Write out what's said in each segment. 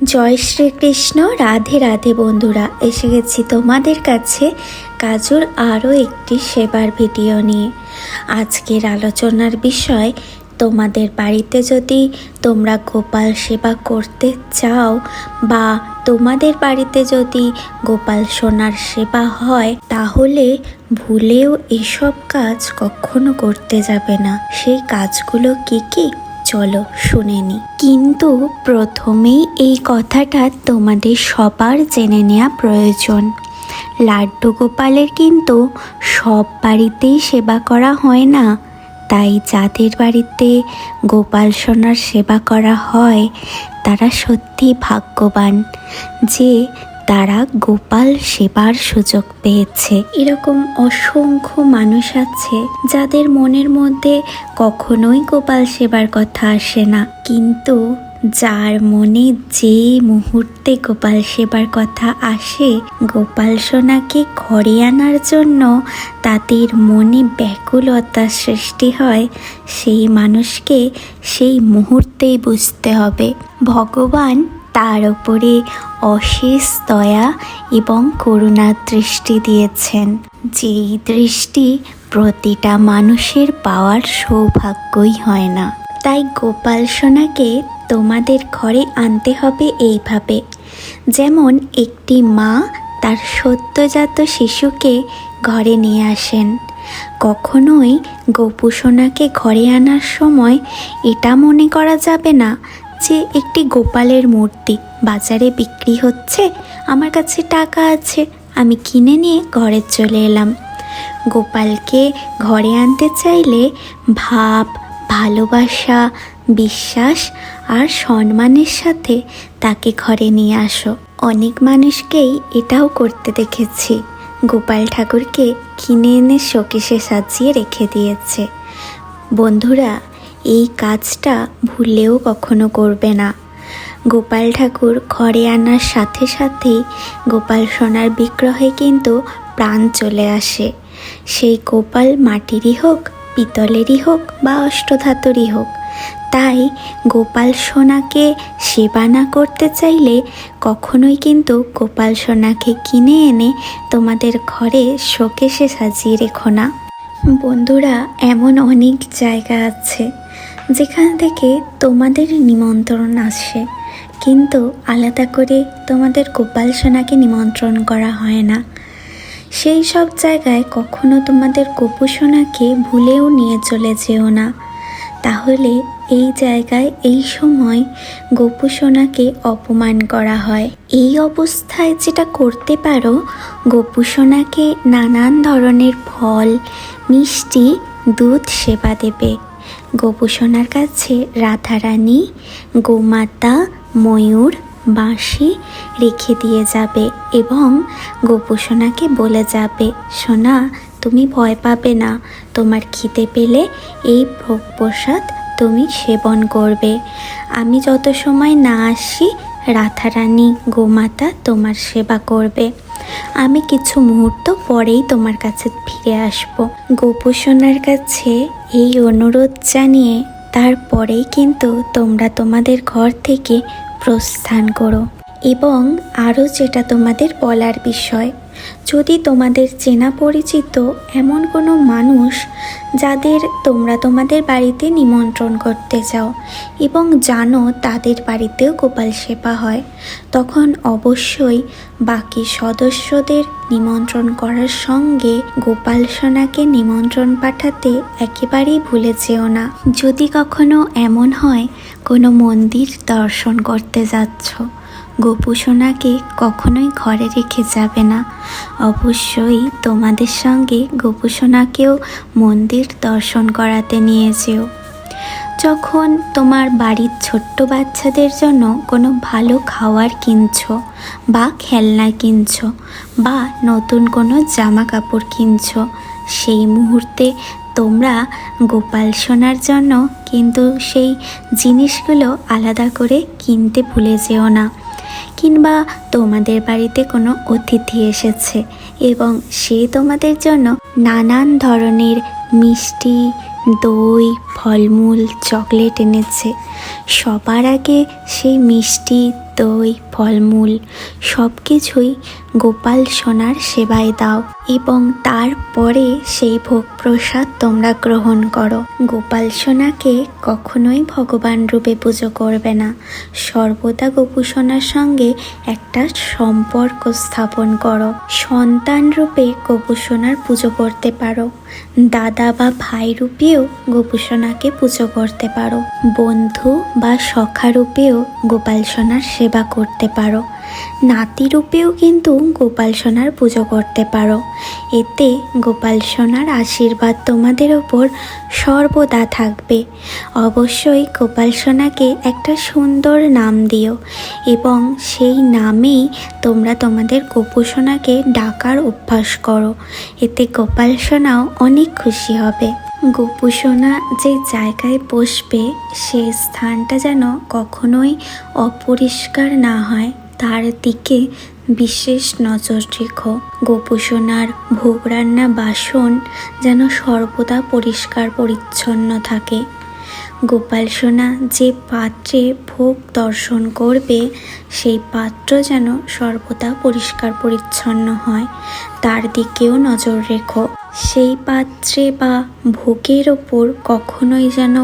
জয় শ্রীকৃষ্ণ, রাধে রাধে বন্ধুরা, এসে গেছি তোমাদের কাছে কাজুর আরও একটি সেবার ভিডিও নিয়ে। আজকের আলোচনার বিষয়, তোমাদের বাড়িতে যদি তোমরা গোপাল সেবা করতে চাও বা তোমাদের বাড়িতে যদি গোপাল সোনার সেবা হয়, তাহলে ভুলেও এসব কাজ কখনো করতে যাবে না। সেই কাজগুলো কি কি? চলো, শুনে নি। কিন্তু প্রথমেই এই কথাটা তোমাদের সবার জেনে নেওয়া প্রয়োজন। লাড্ডু গোপালের কিন্তু সব বাড়িতেই সেবা করা হয় না। তাই যাদের বাড়িতে গোপাল সোনার সেবা করা হয়, তারা সত্যি ভাগ্যবান যে তারা গোপাল সেবার সুযোগ পেয়েছে। এরকম অসংখ্য মানুষ আছে যাদের মনের মধ্যে কখনোই গোপাল সেবার কথা আসে না। কিন্তু যার মনে যে মুহূর্তে গোপাল সেবার কথা আসে, গোপাল সোনাকে ঘরে আনার জন্য তাদের মনে ব্যাকুলতার সৃষ্টি হয়। সেই মানুষকে সেই মুহূর্তেই বুঝতে হবে। ভগবান তার ওপরে অশেষ দয়া এবং করুণার দৃষ্টি দিয়েছেন। যেই দৃষ্টি প্রতিটা মানুষের পাওয়ার সৌভাগ্যই হয় না। তাই গোপাল সোনাকে তোমাদের ঘরে আনতে হবে এইভাবে। যেমন একটি মা তার সদ্যজাত শিশুকে ঘরে নিয়ে আসেন। কখনোই গোপুসোনাকে ঘরে আনার সময় এটা মনে করা যাবে না যে একটি গোপালের মূর্তি। বাজারে বিক্রি হচ্ছে, আমার কাছে টাকা আছে। আমি কিনে নিয়ে ঘরে চলে এলাম। গোপালকে ঘরে আনতে চাইলে ভাব, ভালোবাসা, বিশ্বাস আর সম্মানের সাথে তাকে ঘরে নিয়ে আসো। অনেক মানুষকেই এটাও করতে দেখেছি। গোপাল ঠাকুরকে কিনে এনে শোকেশে সাজিয়ে রেখে দিয়েছে। বন্ধুরা এই কাজটা ভুলেও কখনো করবে না। গোপাল ঠাকুর ঘরে আনার সাথে সাথেই গোপাল সোনার বিগ্রহে কিন্তু প্রাণ চলে আসে। সেই গোপাল মাটিরই হোক, পিতলেরই হোক বা অষ্টধাতুরই হোক, তাই গোপাল সোনাকে সেবা না করতে চাইলে কখনোই কিন্তু গোপাল সোনাকে কিনে এনে তোমাদের ঘরে শোকেশে সাজিয়ে রেখো না। বন্ধুরা, এমন অনেক জায়গা আছে যেখান থেকে তোমাদের নিমন্ত্রণ আসে, কিন্তু আলাদা করে তোমাদের গোপাল সোনাকে নিমন্ত্রণ করা হয় না। সেই সব জায়গায় কখনো তোমাদের গোপু সোনাকে ভুলেও নিয়ে চলে যেও না। তাহলে এই জায়গায় এই সময় গোপু সোনাকে অপমান করা হয়। এই অবস্থায় যেটা করতে পারো, গোপু সোনাকে নানান ধরনের ফল, মিষ্টি, দুধ সেবা দেবে। গোপু সোনার কাছে রাধারানী, গোমাতা, ময়ূর, বাঁশি রেখে দিয়ে যাবে এবং গোপুসোনাকে বলে যাবে, সোনা, তুমি ভয় পাবে না। তোমার খিদে পেলে এই ভোগ প্রসাদ তুমি সেবন করবে। আমি যত সময় না আসি রাধারানী, গোমাতা তোমার সেবা করবে। আমি কিছু মুহূর্ত পরেই তোমার কাছে ফিরে আসব। গোপোষণার কাছে এই অনুরোধ জানিয়ে তারপরেই কিন্তু তোমরা তোমাদের ঘর থেকে প্রস্থান করো এবং আরও যেটা তোমাদের বলার বিষয় যদি তোমাদের চেনা পরিচিত এমন কোনো মানুষ যাদের তোমরা তোমাদের বাড়িতে নিমন্ত্রণ করতে চাও এবং জানো তাদের বাড়িতেও গোপাল সেবা হয়, তখন অবশ্যই বাকি সদস্যদের নিমন্ত্রণ করার সঙ্গে গোপাল সোনাকে নিমন্ত্রণ পাঠাতে একেবারেই ভুলে যেও না। যদি কখনো এমন হয়, কোনো মন্দির দর্শন করতে যাচ্ছ। গোপুসোনাকে কখনোই ঘরে রেখে যাবে না। অবশ্যই তোমাদের সঙ্গে গোপুসোনাকেও মন্দির দর্শন করাতে নিয়ে যেও। যখন তোমার বাড়ির ছোট্ট বাচ্চাদের জন্য কোনো ভালো খাওয়ার কিনছো বা খেলনা কিনছো বা নতুন কোনো জামা কাপড় কিনছো, সেই মুহূর্তে তোমরা গোপাল সোনার জন্য কিন্তু সেই জিনিসগুলো আলাদা করে কিনতে ভুলে যেও না। কিংবা তোমাদের বাড়িতে কোনো অতিথি এসেছে এবং সে তোমাদের জন্য নানান ধরনের মিষ্টি, দই, ফলমূল, চকলেট এনেছে। সবার আগে সেই মিষ্টি, দই, ফলমূল সব কিছুই গোপাল সোনার সেবায় দাও এবং তারপরে সেই ভোগ প্রসাদ তোমরা গ্রহণ করো। গোপাল সোনাকে কখনোই ভগবান রূপে পুজো করবে না। সর্বদা গোপু সোনার সঙ্গে একটা সম্পর্ক স্থাপন করো। সন্তান রূপে গোপু সোনার পুজো করতে পারো। দাদা বা ভাই রূপেও গোপু সোনাকে পুজো করতে পারো। বন্ধু বা সখা রূপেও গোপাল সোনার সেবা করতে পারো। নাতি রূপেও কিন্তু গোপাল সোনার পুজো করতে পারো। এতে গোপাল সোনার আশীর্বাদ তোমাদের ওপর সর্বদা থাকবে। অবশ্যই গোপাল সোনাকে একটা সুন্দর নাম দিও এবং সেই নামেই তোমরা তোমাদের গোপু সোনাকে ডাকার অভ্যাস করো। এতে গোপাল সোনাও অনেক খুশি হবে। গোপু সোনা যে জায়গায় বসবে সেই স্থানটা যেন কখনোই অপরিষ্কার না হয়। তার দিকে বিশেষ নজর রেখো। গোপুসোনার ভোগ রান্না বাসন যেন সর্বদা পরিষ্কার পরিচ্ছন্ন থাকে। গোপাল সোনা যে পাত্রে ভোগ দর্শন করবে, সেই পাত্র যেন সর্বদা পরিষ্কার পরিচ্ছন্ন হয়। তার দিকেও নজর রেখো। সেই পাত্রে বা ভোগের ওপর কখনোই যেন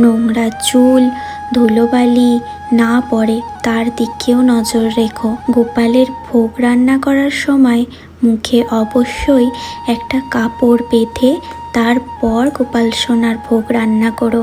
নোংরা চুল ধুলোবালি না পড়ে তার দিকেও নজর রেখো। গোপালের ভোগ রান্না করার সময় মুখে অবশ্যই একটা কাপড় বেঁধে তারপর গোপাল সোনার ভোগ রান্না করো।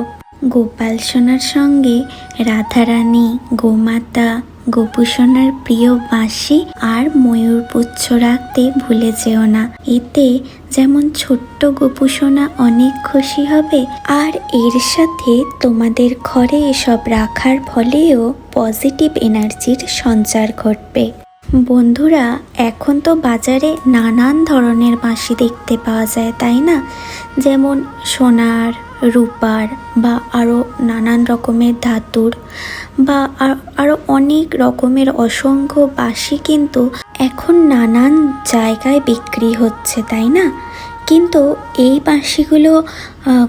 গোপাল সোনার সঙ্গে রাধারানী, গোমাতা গোপুসোনার প্রিয় বাঁশি আর ময়ূর পুচ্ছ রাখতে ভুলে যেও না। এতে যেমন ছোট্ট গোপুসোনা অনেক খুশি হবে, আর এর সাথে তোমাদের ঘরে এসব রাখার ফলেও পজিটিভ এনার্জির সঞ্চার ঘটবে। বন্ধুরা, এখন তো বাজারে নানান ধরনের বাঁশি দেখতে পাওয়া যায়, তাই না? যেমন সোনার রূপার বা আরও নানান রকমের ধাতুর বা আর- আরও অনেক রকমের অসংখ্য বাঁশি কিন্তু এখন নানান জায়গায় বিক্রি হচ্ছে, তাই না? কিন্তু এই বাঁশিগুলো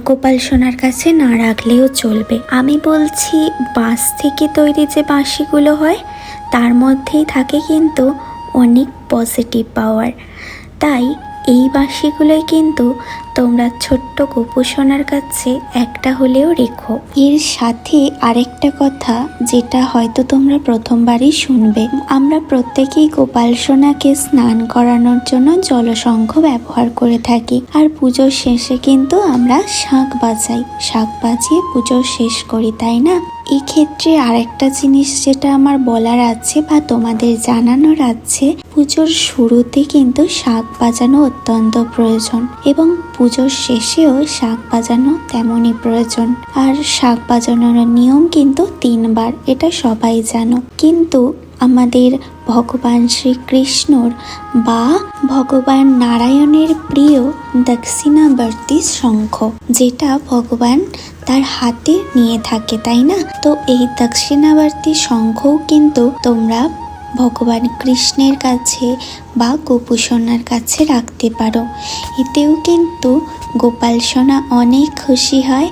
গোপাল সোনার কাছে না রাখলেও চলবে। আমি বলছি, বাঁশ থেকে তৈরি যে বাঁশিগুলো হয়, তার মধ্যেই থাকে কিন্তু অনেক পজিটিভ পাওয়ার তাই এই বাঁশিগুলোই কিন্তু তোমরা ছোট্ট গোপুসোনার কাছে একটা হলেও রেখো। এর সাথে আরেকটা কথা যেটা হয়তো তোমরা প্রথমবারই শুনবে। আমরা প্রত্যেকেই গোপাল সোনাকে স্নান করানোর জন্য জলশঙ্খ ব্যবহার করে থাকি। আর পুজোর শেষে কিন্তু আমরা শাঁখ বাজাই। শাঁখ বাজিয়ে পুজো শেষ করি, তাই না? এক্ষেত্রে আরেকটা জিনিস যেটা আমার বলার আছে বা তোমাদের জানানোর আছে, পুজোর শুরুতে কিন্তু শাক বাজানো অত্যন্ত প্রয়োজন এবং পুজোর শেষেও শাক বাজানো তেমনই প্রয়োজন। আর শাক বাজানোর নিয়ম কিন্তু তিনবার, এটা সবাই জানো। কিন্তু আমাদের ভগবান শ্রীকৃষ্ণর বা ভগবান নারায়ণের প্রিয় দক্ষিণাবর্তী শঙ্খ, যেটা ভগবান তার হাতে নিয়ে থাকে, তাই না? তো এই দক্ষিণাবর্তী শঙ্খও কিন্তু তোমরা ভগবান কৃষ্ণের কাছে বা গোপুসোনার কাছে রাখতে পারো। এতেও কিন্তু গোপাল সোনা অনেক খুশি হয়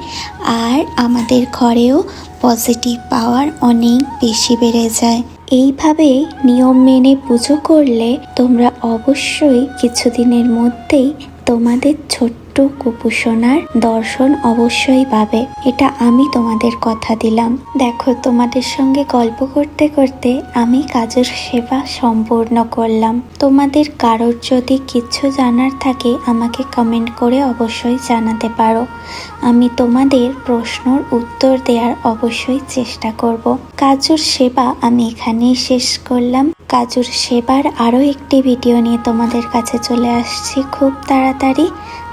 আর আমাদের ঘরেও পজিটিভ পাওয়ার অনেক বেশি বেড়ে যায়। এইভাবে নিয়ম মেনে পুজো করলে তোমরা অবশ্যই কিছুদিনের মধ্যেই তোমাদের ছোট্ট কুপুসোনার দর্শন অবশ্যই পাবে। এটা আমি তোমাদের কথা দিলাম। দেখো, তোমাদের সঙ্গে গল্প করতে করতে আমি কাজের সেবা সম্পূর্ণ করলাম। তোমাদের কারোর যদি কিছু জানার থাকে, আমাকে কমেন্ট করে অবশ্যই জানাতে পারো। আমি তোমাদের প্রশ্নর উত্তর দেওয়ার অবশ্যই চেষ্টা করব। কাজুর সেবা আমি এখানেই শেষ করলাম। কাজুর সেবার আরও একটি ভিডিও নিয়ে তোমাদের কাছে চলে আসছি। খুব তাড়াতাড়ি